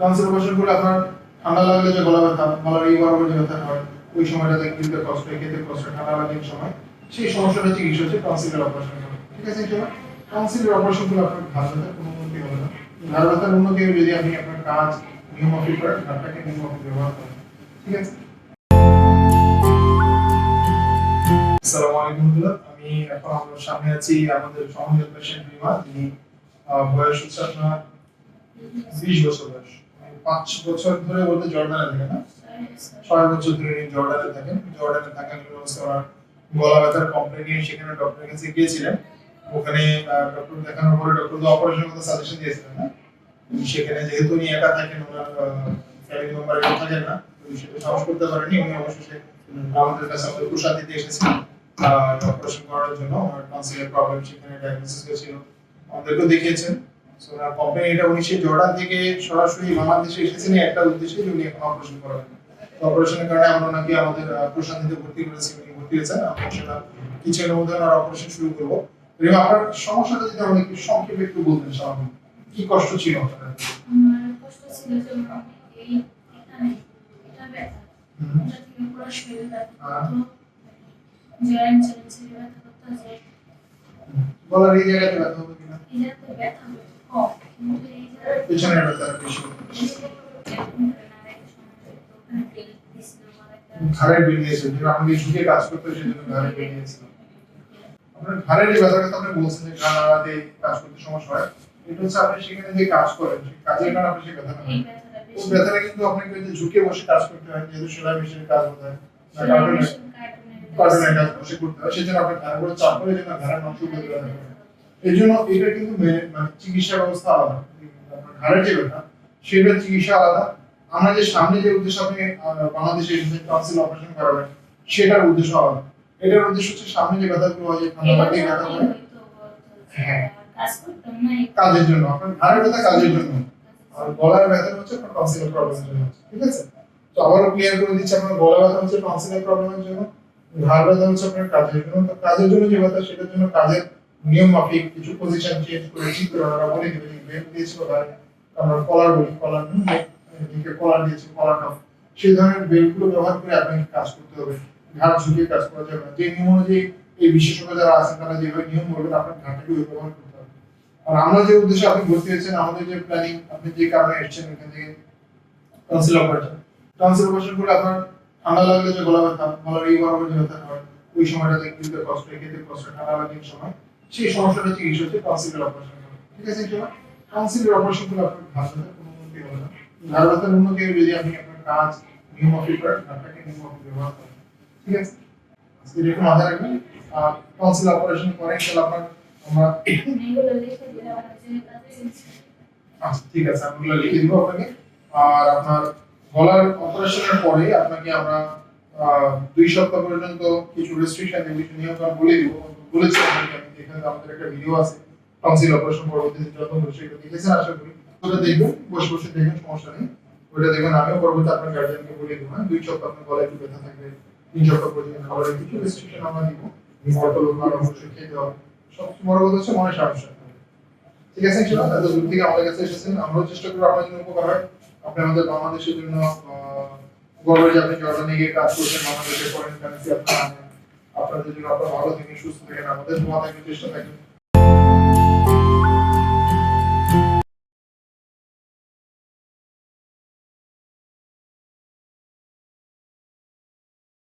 Tonsil operation করলে আপনার ঠান্ডা লাগলে যে গলা ব্যথা গলার এই বরাবর যে ব্যথা হয় ওই সময়টাতে গিলতে কষ্ট হয়, খেতে কষ্ট ঠান্ডা লাগার সময় সেই সমস্যাটা চিকিৎসা হচ্ছে টনসিলের অপারেশন করা ঠিক আছে ইনশাআল্লাহ টনসিলের অপারেশন করলে আপনার ঘাড় ব্যথার কোনো উন্নতি হবে না। ঘাড় ব্যথার উন্নতি হবে যদি আপনি আপনার কাজ নিয়ম মাফিক করেন ঘাড়টাকে নিয়ম মাফিক ব্যবহার করেন। ঠিক আছে? আমি এখন আমার সামনে আছি আমাদের সহযোগ পেশেন্ট বিমা। আহ, বয়স হচ্ছে আপনার বিশ বছর বয়স। পাঁচ বছর ধরে বলতে জর্ডানে থাকে না? ছয় বছর ধরে জর্ডানে থাকেন। জর্ডানে ওনার গলা ব্যথার কমপ্লেন নিয়ে সেখানে ডক্টরের কাছে গিয়েছিলেন। ওখানে ডক্টর দেখানোর পরে ডক্টর তো অপারেশনের কথা সাজেশন দিয়েছিলেন না। সেখানে যেহেতু উনি একা থাকেন, ওনার ফ্যামিলি মেম্বার কেউ থাকেন না। সেটা সাহস করতে পারেনি উনি অবশেষে আমাদের কাছে আমাদের প্রসাদ দিতে এসেছিলেন। অপারেশন করার জন্য। ওনার প্রবলেম সেখানে ডায়াগনোসিস হয়েছিল। আমাদেরকেও দেখিয়েছেন। কমপ্লেন এটা উনি সেই জর্ডান থেকে সরাসরি বাংলাদেশে এসেছেন একটা উদ্দেশ্যে উনি এখন অপারেশন করাবেন অপারেশনের কারণে আমরা ওনাকে আমাদের প্রশান্তিতে ভর্তি করেছি উনি ভর্তি হয়েছেন। আমরা সেটা কিছুদিনের মধ্যে ওনার অপারেশন শুরু করব। আপনার সমস্যাটা যদি আমরা একটু সংক্ষেপে একটু বলতেন স্বাভাবিক। কি কষ্ট ছিল আপনার? কষ্ট ছিল যে এই এখানে এটা ব্যথা। এটা থেকে পুরো শরীর ব্যথা। হ্যাঁ। জয়েন্ট ব্যথা করতো গলার এই জায়গাতে ব্যথা হবে কিনা? এই জায়গাতে ব্যথা হতো পেছনের বেশি ঘাড়ের আমাকে ঝুঁকে কাজ করতে সেজন্য ঘাড়ে বেরিয়েছিল আপনার ঘাড়ের এই আপনি বলছেন যে ঘাড় নাড়াতে কাজ করতে সমস্যা হয়। এটা হচ্ছে আপনি সেখানে যে কাজ করেন সেই কাজের কারণে আপনি সেই ব্যথাটা হয় ওই ব্যথাটা কিন্তু আপনাকে যে ঝুঁকে বসে কাজ করতে হয় যেহেতু সেলাই মেশিনের কাজ হতে হয় কার্টুনের কাজ। বসে করতে হয় সেজন্য আপনার উপরে চাপ পড়ে যেন ঘাড়ের মাংস হয় এই জন্য এটা কিন্তু মানে চিকিৎসা ব্যবস্থা আলাদা। ঘাড়ের যে ব্যথা সেটার চিকিৎসা আলাদা। আমরা যে সামনে যে উদ্দেশ্য আপনি বাংলাদেশে টনসিল অপারেশন করাবেন সেটার উদ্দেশ্য আলাদা। এটার উদ্দেশ্য হচ্ছে সামনে যে ব্যথাগুলো হয় যে ঠান্ডা লাগলে ব্যথা হয়। হ্যাঁ। এই কাজের জন্য আপনার ঘাড়ের ব্যথা কাজের জন্য। আর গলার ব্যথা হচ্ছে আপনার টনসিলের প্রবলেমের জন্য হচ্ছে, ঠিক আছে? তো আবারও ক্লিয়ার করে দিচ্ছি আপনার গলা ব্যথা হচ্ছে টনসিলের প্রবলেমের জন্য ঘাড় ব্যথা হচ্ছে আপনার কাজের জন্য। কাজের জন্য যে ব্যথা সেটার জন্য কাজের নিয়ম মাফিক কিছু পজিশন চেঞ্জ করে ঠিক করে বলে দেবে দিয়েছিল আমরা কলার বলি কলার দিকে কলার দিয়েছি কলার সেই ধরনের বেল্টগুলো ব্যবহার করে আপনাকে কাজ করতে হবে। ঝুঁকিয়ে কাজ করা যাবে না। যে নিয়ম অনুযায়ী এই বিশেষজ্ঞ যারা আছেন তারা যেভাবে নিয়ম বলবেন আপনার ওই ব্যবহার করতে হবে। আর আমরা যে উদ্দেশ্যে আপনি ভর্তি হয়েছেন আমাদের যে প্ল্যানিং আপনি যে কারণে এসেছেন এখান থেকে টনসিল অপারেশন টনসিল অপারেশন করলে আপনার ঠান্ডা লাগলে যে গলা ব্যথা গলার এই বরাবর যে ব্যথা হয় ওই সময়টাতে গিলতে কষ্ট খেতে কষ্ট ঠান্ডা লাগার সময়। সেই সমস্যাটা চিকিৎসা হচ্ছে টনসিলের অপারেশন ঠিক আছে টনসিলের অপারেশন করলে আপনার ব্যথার কোনো উন্নতি হবে না। ব্যথার উন্নতি হবে যদি আপনি আপনার কাজ নিয়ম মাফিক করেন নিয়ম মাফিক ব্যবহার করেন। ঠিক আছে? আজকে যেটা মাথায় রাখবেন আর কাউন্সিল অপারেশন করেন তাহলে আপনার, আমরা আচ্ছা ঠিক আছে আমিগুলো লিখে দিব আপনাকে। আর আপনার গলার অপারেশনের পরে আপনাকে আমরা দুই সপ্তাহ পর্যন্ত কিছু রেস্ট্রিকশন নিয়ম বলে দিব। বলেছি এখানে আমাদের একটা ভিডিও আছে টনসিল অপারেশন পরবর্তীতে যত্ন করে দেখেছেন আশা করি ওটা দেখবেন বসে বসে দেখবেন সমস্যা নেই। ওটা দেখবেন আমিও পরবর্তী আপনার গার্জিয়ানকে বলে দেবো হ্যাঁ? দুই সপ্তাহ আপনার গলায় একটু ব্যথা থাকবে তিন সপ্তাহ পর্যন্ত খাবারের কিছু রেস্ট্রিকশন আমরা দিব খেতে হবে। সবচেয়ে বড় কথা হচ্ছে মনে সাহস ঠিক আছে ইনশাআল্লাহ এত দূর থেকে আমাদের কাছে এসেছেন। আমরাও চেষ্টা করব আপনার জন্য উপকার হয়। আপনি আমাদের বাংলাদেশের জন্য আহ, গর্ব যে আপনি জর্ডানে গিয়ে কাজ করছেন বাংলাদেশের ফরেন কারেন্সি আপনার আনেন। আপনাদের যদি আপনার ভালো থেকে সুস্থ থাকেন আমাদের দোয়া থাকবে চেষ্টা থাকবে